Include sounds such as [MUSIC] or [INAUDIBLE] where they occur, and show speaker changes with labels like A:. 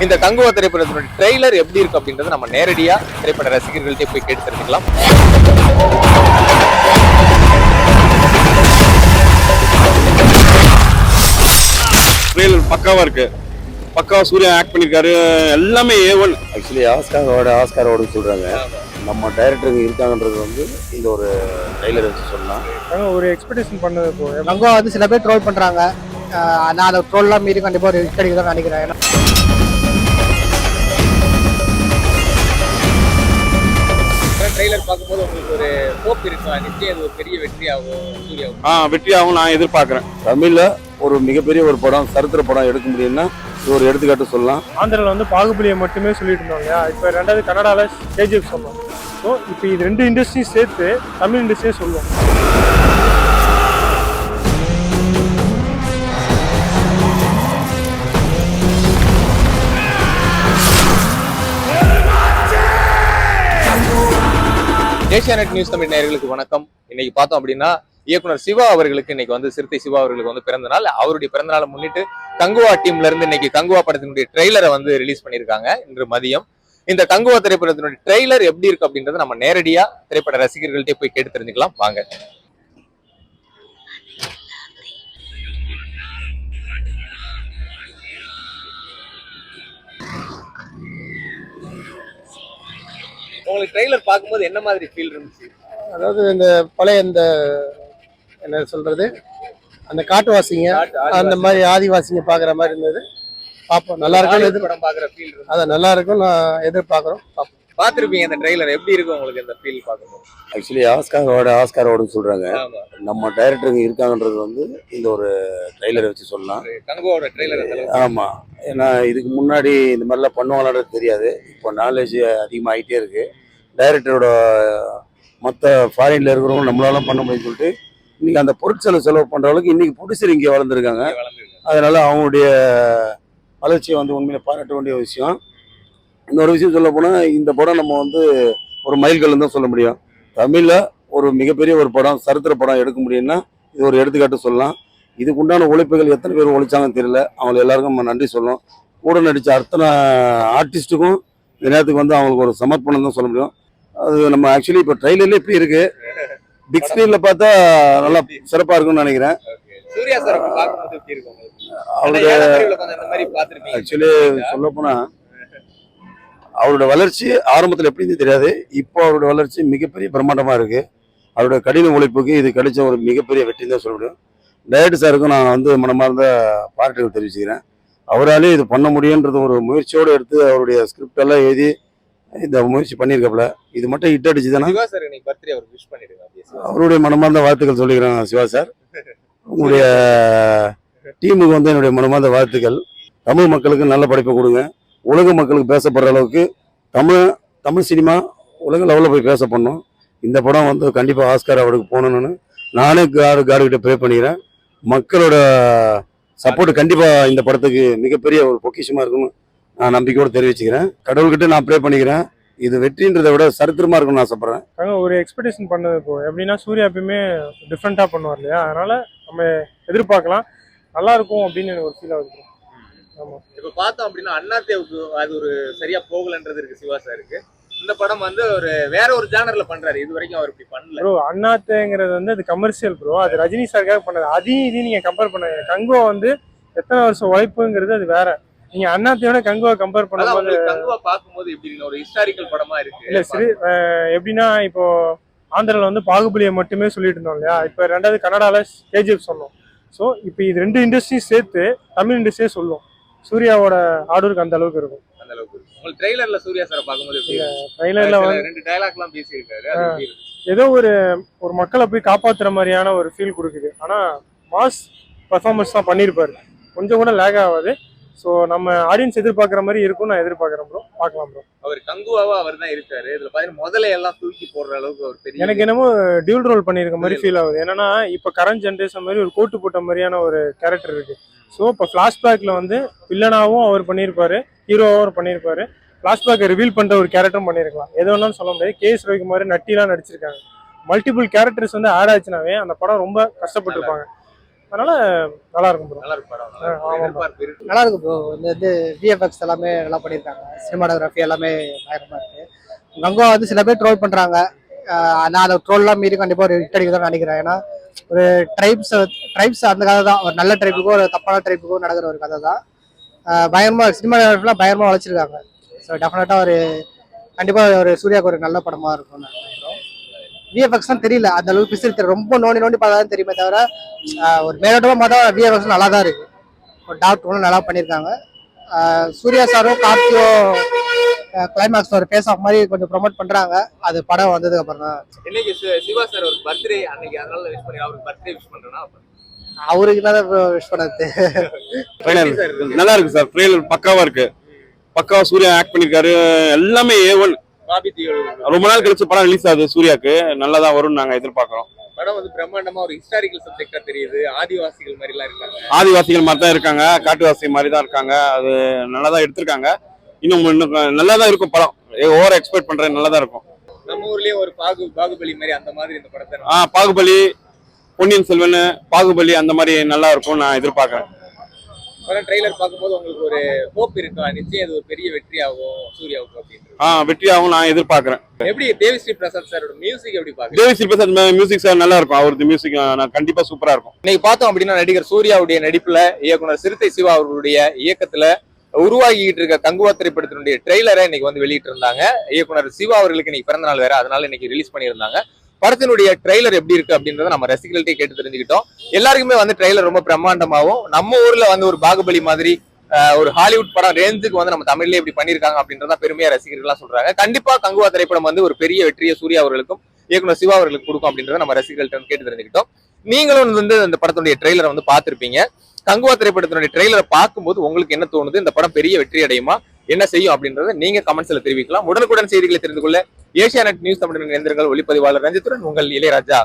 A: இந்த கங்குவா திரைப்படத்தினுடைய ட்ரெய்லர் எப்படி இருக்கு அப்படின்றத நம்ம நேரடியா திரைப்பட ரசிகர்கள்ட்டே போய் கேட்டு தெரிஞ்சுக்கலாம்.
B: ட்ரெயிலர் பக்காவா இருக்கு. பக்காவா சூர்யா ஆக்ட் பண்ணிருக்காரு. எல்லாமே ஏ ஒன்
C: ஆக்சுவலி ஆஸ்காரோட ஆஸ்காரோட சொல்றாங்க. நம்ம டைரக்டருங்க இருக்காங்கன்றது வந்து இந்த ஒரு ட்ரைலர் வச்சு சொல்லலாம்.
D: ஒரு எக்ஸ்பெக்டேஷன் பண்ணது இப்போ
E: கங்கோ வந்து சில பேர் ட்ரோல் பண்றாங்க. ஆஹ் நான் அந்த ட்ரோல்லாம் மீறி கண்டிப்பா ஒரு ஹிட் அடிக்குதுன்னு நினைக்கிறேன்.
A: ட்ரெய்லர் பார்க்கும்போது உங்களுக்கு ஒரு ஹோப் இருக்கா? நிச்சயம் இது ஒரு பெரிய வெற்றியாகும் சூர்யாவும்
B: ஆ வெற்றியாகவும் நான் எதிர்பார்க்கறேன்.
C: தமிழ்ல ஒரு மிகப்பெரிய ஒரு படம் சரித்திர படம் எடுக்க முடியும்னா இது ஒரு எடுத்துக்காட்டு சொல்லலாம்.
D: ஆந்திராவில் வந்து பாகுபலியை மட்டுமே சொல்லிட்டு இருந்தாங்க இல்லையா? இப்போ ரெண்டாவது கன்னடாவில் கேஜிஎஃப் சொன்னோம். ஸோ இப்போ இது ரெண்டு இண்டஸ்ட்ரியும் சேர்த்து தமிழ் இண்டஸ்ட்ரியே சொல்லுவோம்.
A: ஏஷியானெட் நியூஸ் தமிழ் நேயர்களுக்கு வணக்கம். இன்னைக்கு பார்த்தோம் அப்படின்னா இயக்குனர் சிவா அவர்களுக்கு இன்னைக்கு வந்து சிறுத்தை சிவா அவர்களுக்கு வந்து பிறந்த நாள். அவருடைய பிறந்த நாளை முன்னிட்டு கங்குவா டீம்ல இருந்து இன்னைக்கு கங்குவா படத்தினுடைய ட்ரெய்லரை வந்து ரிலீஸ் பண்ணியிருக்காங்க. இன்று மதியம். இந்த கங்குவா திரைப்படத்தினுடைய ட்ரெய்லர் எப்படி இருக்கு அப்படின்றத நம்ம நேரடியா திரைப்பட ரசிகர்கள்ட்டே போய் கேட்டு தெரிஞ்சுக்கலாம். வாங்க. உங்களுக்கு ட்ரெய்லர் பார்க்கும்போது என்ன மாதிரி ஃபீல் இருந்துச்சு?
E: அதாவது இந்த பழைய இந்த என்ன சொல்றது? அந்த காட்டுவாசிங்க அந்த மாதிரி ஆதிவாசிங்க பாக்குற மாதிரி இருந்தது. பார்ப்போம். நல்லா இருக்கும்
A: படம் பாக்குற ஃபீல்
E: அதான் நல்லா இருக்கும். நான் எதிர்பார்க்குறோம். பார்ப்போம்.
A: பார்த்திருப்பீங்க அந்த ட்ரெய்லர் எப்படி இருக்கும் உங்களுக்கு இந்த ஃபீல் பார்க்கும்போது?
C: ஆக்சுவலி ஆஸ்காரோட ஆஸ்காரோட சொல்றாங்க.
A: ஆமா.
C: நம்ம டைரக்டருங்க இருக்காங்கன்றது வந்து இந்த ஒரு ட்ரைலர் வச்சு சொல்லலாம்.
A: கங்குவாவோட ட்ரெய்லர் அந்த அளவுக்கு.
C: ஆமா. ஏன்னா இதுக்கு முன்னாடி இந்த மாதிரிலாம் பண்ணுவாங்களான்றது தெரியாது. இப்போ நாலேஜ் அதிகமாகிட்டே இருக்கு. டைரக்டரோட மற்ற ஃபாரின்ல இருக்கிறவங்க நம்மளால பண்ண முடியும்னு சொல்லிட்டு இன்னைக்கு அந்த பொருட்செலவு செலவு பண்ற அளவுக்கு இன்னைக்கு ப்ரொடியூசர் இங்கே வளர்ந்துருக்காங்க.
A: வளர்ந்துருக்கு.
C: அதனால அவங்களுடைய வளர்ச்சியை வந்து உண்மையில பாராட்ட வேண்டிய விஷயம். இன்னொரு விஷயம் சொல்ல போனா இந்த படம் நம்ம வந்து ஒரு மைல்கல்னு தான் சொல்ல முடியும். தமிழ்ல ஒரு மிகப்பெரிய ஒரு படம் சரித்திர படம் எடுக்க முடியும்னா இது ஒரு எடுத்துக்காட்டு சொல்லலாம். இதுக்கு உண்டான உழைப்புகள் எத்தனை பேர் உழைச்சாங்கன்னு தெரியல. அவங்க எல்லாருக்கும் நம்ம நன்றி சொல்லணும். கூட நடித்த அத்தனை ஆர்டிஸ்ட்டுக்கும் இந்த நேரத்துக்கு வந்து அவங்களுக்கு ஒரு சமர்ப்பணம் தான் சொல்ல முடியும். அது நம்ம ஆக்சுவலி இப்போ ட்ரைலர்ல எப்படி இருக்கு. பிக் ஸ்க்ரீன்ல பார்த்தா நல்லா சிறப்பா இருக்கும்னு நினைக்கிறேன். அவருடைய. ஆக்சுவலி சொல்ல போனா அவரோட வளர்ச்சி ஆரம்பத்தில் எப்படி இருந்துச்சு தெரியாது. இப்போ அவரோட வளர்ச்சி மிகப்பெரிய பிரம்மாண்டமா இருக்கு. அவரோட கடின உழைப்புக்கு இது கிடைச்ச ஒரு மிகப்பெரிய வெற்றி தான் சொல்ல முடியும் டைரக்டர் சாருக்கும் நான் வந்து மனமார்ந்த பாராட்டுகள் தெரிவிச்சுக்கிறேன். அவராலே இது பண்ண முடியுன்றது ஒரு முயற்சியோடு எடுத்து அவருடைய ஸ்கிரிப்ட் எல்லாம் எழுதி இந்த முயற்சி பண்ணியிருக்காப்புல. இது மட்டும் ஹிட்
A: அப்படியே சிவா.
C: அவருடைய மனமார்ந்த வாழ்த்துக்கள் சொல்லிக்கிறேன் சிவா சார். உங்களுடைய [LAUGHS] டீமுக்கு வந்து என்னுடைய மனமார்ந்த வாழ்த்துக்கள். தமிழ் மக்களுக்கு நல்ல படைப்பை கொடுங்க. உலக மக்களுக்கு பேசப்படுற அளவுக்கு தமிழ் தமிழ் சினிமா உலக லெவலில் போய் பேச பண்ணோம். இந்த படம் வந்து கண்டிப்பாக ஆஸ்கார் அவருக்கு போகணும்னு நானே காடு காடுகிட்ட ப்ரே பண்ணிக்கிறேன். மக்களோட சப்போர்ட் கண்டிப்பாக இந்த படத்துக்கு மிகப்பெரிய ஒரு பொக்கிஷமாக இருக்கும்னு நான் நம்பிக்கையோடு தெரிவிச்சுக்கிறேன். கடவுள்கிட்ட நான் ப்ரே பண்ணிக்கிறேன். இது வெற்றின்றதை விட சரித்திரமாக இருக்கும்னு ஆசைப்பட்றேன்.
D: நாங்கள் ஒரு எக்ஸ்பெக்டேஷன் பண்ணது இப்போ. எப்படின்னா சூர்யா எப்பயுமே டிஃப்ரெண்ட்டாக பண்ணுவார் இல்லையா? அதனால நம்ம எதிர்பார்க்கலாம். நல்லா இருக்கும் அப்படின்னு எனக்கு ஒரு ஃபீல் ஆகுது
A: இப்ப பார்த்தோம் அப்படின்னா அண்ணாத்தேவுக்கு அது ஒரு சரியா போகலன்றது இருக்கு சிவா சாருக்கு. இந்த படம் வந்து ஒரு வேற ஒரு ஜானர்ல பண்றாரு. இது வரைக்கும் அவர் இப்படி பண்ணல.
D: ப்ரோ அண்ணாத்தேங்கிறது வந்து அது கமர்ஷியல் ப்ரோ அது ரஜினி சாருக்காக பண்ணது. அதையும் இதையும் நீங்கள் கம்பேர் பண்ணாங்க கங்குவா வந்து எத்தனை வருஷம் உழைப்புங்கிறது அது வேற. நீங்க அண்ணாத்தையோட கங்குவா கம்பேர் பண்ணும்போது
A: கங்குவா பார்க்கும்போது எப்படி? ஒரு ஹிஸ்டாரிக்கல் படமா இருக்கு?
D: இல்ல சரி எப்படின்னா இப்போ ஆந்திரால வந்து பாகுபலியை மட்டுமே சொல்லிட்டு இருந்தோம் இல்லையா? இப்போ ரெண்டாவது கன்னடால கேஜிஎஃப் சொன்னோம். ஸோ இப்போ இது ரெண்டு இண்டஸ்ட்ரியும் சேர்த்து தமிழ் இண்டஸ்ட்ரியே சொல்லுவோம் சூர்யாவோட ஆர்டருக்கு அந்த அளவுக்கு இருக்கும்.
A: அந்த அளவுக்கு இருக்கு. உங்களுக்கு ட்ரெய்லர்ல சூர்யா சாரை பார்க்கும்போது எப்படி சில ரெண்டு பேசியிருக்காரு?
D: ஏதோ ஒரு ஒரு மக்களை போய் காப்பாத்துற மாதிரியான ஒரு ஃபீல் கொடுக்குது. ஆனா மாஸ் பர்ஃபார்மன்ஸ் தான் பண்ணியிருப்பாரு. கொஞ்சம் கூட லேக் ஆகாது. ஸோ நம்ம ஆடியன்ஸ் எதிர்பார்க்குற மாதிரி இருக்கும் நான் எதிர்பார்க்குறேன் ப்ரோ பார்க்கலாம் ப்ரோ
A: அவர் கங்குவாவா அவர் தான் இருக்காரு. இதுல பாத்தீங்கன்னா முதல்ல எல்லாம் தூக்கி போடுற அளவுக்கு ஒரு பெரிய
D: எனக்கு என்னமோ டியூல் ரோல் பண்ணியிருக்க மாதிரி ஃபீல் ஆகுது. என்னன்னா இப்போ கரண்ட் ஜென்ரேஷன் மாதிரி ஒரு கோட்டு போட்ட மாதிரியான ஒரு கேரக்டர் இருக்கு. ஸோ இப்போ ஃப்ளாஷ்பேக்கில் வந்து வில்லனாவும் அவர் பண்ணியிருப்பாரு ஹீரோவும் அவர் பண்ணியிருப்பாரு ஃப்ளாஷ்பேக்கை ரிவீல் பண்ணுற ஒரு கேரக்டரும் பண்ணியிருக்கலாம். எது வேணாலும் சொல்ல முடியாது. கே. எஸ். ரவிக்குமார் நட்டிலாம் நடிச்சிருக்காங்க. மல்டிபிள் கேரக்டர்ஸ் வந்து ஆட் ஆச்சுனாவே அந்த படம் ரொம்ப கஷ்டப்பட்டிருப்பாங்க. அதனால நல்லா இருக்கும் ப்ரோ
A: நல்லா இருக்கு படம்.
D: ஆ, ஆமா.
A: எதிர்பார்ப்பு இருக்கு.
E: நல்லா இருக்கு ப்ரோ இந்த இது விஎஃப்எக்ஸ் எல்லாமே நல்லா பண்ணியிருக்காங்க. சினிமாட்டோகிராஃபி எல்லாமே பயங்கரமா இருக்கு. கங்குவா வந்து சில பேர் ட்ரோல் பண்றாங்க. ஆஹ் நான் அந்த ட்ரோல்லாம் மீறி கண்டிப்பா ஒரு ஹிட் அடிக்குதுன்னு நினைக்கிறேன். ஏன்னா ஒரு ட்ரைப்ஸ் ட்ரைப்ஸ் அந்த கதை தான். ஒரு நல்ல ட்ரைப்புக்கோ ஒரு தப்பான ட்ரைப்புக்கோ நடக்கிற ஒரு கதை தான். ஆஹ் பயங்கரமா சினிமாட்டோகிராஃபிலாம் பயங்கரமா வளர்ச்சிருக்காங்க. ஸோ டெஃபினட்டா ஒரு கண்டிப்பா ஒரு சூர்யாவுக்கு ஒரு நல்ல படமா இருக்கும் நினைக்கிறோம் விஎஃப்எக்ஸ் தான் தெரியல. அந்த அளவுக்கு பிசிறு தெரியல. ரொம்ப நோண்டி நோண்டி பார்த்தா தான் தெரியுமே தவிர ஒரு மேலோட்டமா பார்த்தா விஎஃப்எக்ஸ் நல்லா தான் இருக்கு. ஒரு டாக்டர் ஒன்றும் நல்லா பண்ணியிருக்காங்க. சூர்யா சாரும் கார்த்தியோ கிளைமேக்ஸ் ஒரு பேஸ் ஆஃப் மாதிரி கொஞ்சம் ப்ரொமோட் பண்றாங்க. அது படம் வந்ததுக்கு அப்புறம் தான்.
A: இன்னைக்கு சிவா சார் ஒரு பர்த்டே அன்னைக்கு அதனால விஷ் பண்ணி அவருக்கு பர்த்டே விஷ் பண்றேன்னா
E: அவருக்கு என்ன விஷ் பண்ணது.
B: நல்லா இருக்கு சார். ட்ரெய்லர் பக்காவா இருக்கு. பக்காவா சூர்யா ஆக்ட் பண்ணிருக்காரு. எல்லாமே ஏ ஒன் ரொம்ப நாள் கழிச்சு படம் ரிலீஸ் ஆகுது சூர்யாக்கு. நல்லா தான் வரும்னு நாங்க எதிர்பார்க்கறோம்.
A: படம் வந்து பிரம்மாண்டமா ஒரு ஹிஸ்டாரிக்கல் சப்ஜெக்டா தெரியுது. ஆதிவாசிகள் மாதிரி எல்லாம் இருக்காங்க.
B: ஆதிவாசிகள் மாதிரி தான் இருக்காங்க. காட்டுவாசி மாதிரி தான் இருக்காங்க. அது நல்லா தான் எடுத்திருக்காங்க. இன்னும் இன்னும் நல்லா தான் இருக்கும் படம். ஓவர் எக்ஸ்பெக்ட் பண்றேன் நல்லா தான் இருக்கும்.
A: நம்ம ஊர்லயே ஒரு பாகு பாகுபலி மாதிரி அந்த மாதிரி இந்த படத்தை
B: ஆ பாகுபலி பொன்னியின் செல்வன் பாகுபலி அந்த மாதிரி நல்லா இருக்கும் நான் எதிர்பார்க்கறேன்.
A: படம் ட்ரெய்லர் பார்க்கும்போது உங்களுக்கு ஒரு ஹோப் இருக்கா? நிச்சயம் இது ஒரு பெரிய வெற்றி ஆகும் சூர்யாவுக்கு அப்படின்றது.
B: ஆ வெற்றியாகவும் நான் எதிர்பார்க்கறேன்.
A: எப்படி தேவிஸ்ரீ பிரசாத் சாரோட மியூசிக் எப்படி பாக்குறீங்க
B: தேவி ஸ்ரீ பிரசாத் மியூசிக் சார் நல்லா இருக்கும் அவரது மியூசிக் நான் கண்டிப்பா சூப்பரா இருக்கும்.
A: இன்னைக்கு பார்த்தோம் அப்படின்னா நடிகர் சூர்யாவுடைய நடிப்புல இயக்குனர் சிறுத்தை சிவா அவர்களுடைய இயக்கத்துல உருவாகிட்டு இருக்க கங்குவா திரைப்படத்தினுடைய ட்ரெய்லரை இன்னைக்கு வந்து வெளியிட்டு இருந்தாங்க இயக்குனர் சிவா அவர்களுக்கு இன்னைக்கு பிறந்த நாள் வேற. அதனால இன்னைக்கு ரிலீஸ் பண்ணியிருந்தாங்க. படத்தினுடைய ட்ரெய்லர் எப்படி இருக்கு அப்படின்றத நம்ம ரசிகர்கள்ட்டே கேட்டு தெரிஞ்சுக்கிட்டோம். எல்லாருக்குமே வந்து ட்ரெய்லர் ரொம்ப பிரம்மாண்டமாகவும் நம்ம ஊர்ல வந்து ஒரு பாகுபலி மாதிரி ஒரு ஹாலிவுட் படம் ரேஞ்சுக்கு வந்து நம்ம தமிழ்லயே இப்படி பண்ணியிருக்காங்க அப்படின்றத பெருமையா ரசிகர்கள்லாம் சொல்றாங்க. கண்டிப்பா கங்குவா திரைப்படம் வந்து ஒரு பெரிய வெற்றியை சூர்யா அவர்களுக்கும் இயக்குனர் சிவா அவர்களுக்கு கொடுக்கும் அப்படின்றத நம்ம ரசிகர்கள்ட்ட கேட்டு தெரிஞ்சுக்கிட்டோம். நீங்களும் வந்து அந்த படத்துடைய ட்ரெய்லரை வந்து பார்த்துருப்பீங்க. கங்குவா திரைப்படத்தினுடைய ட்ரெய்லரை பார்க்கும்போது உங்களுக்கு என்ன தோணுது? இந்த படம் பெரிய வெற்றி அடையுமா? என்ன செய்யும் அப்படின்றத நீங்க கமெண்ட்ஸ்ல தெரிவிக்கலாம். உடனுக்குடன் செய்திகளை தெரிந்து கொள்ள ஏசியா நியூஸ் தமிழ் இணைந்திருங்கள் ஒளிப்பதிவாளர் ரஞ்சித்துடன் உங்கள் இளையராஜா.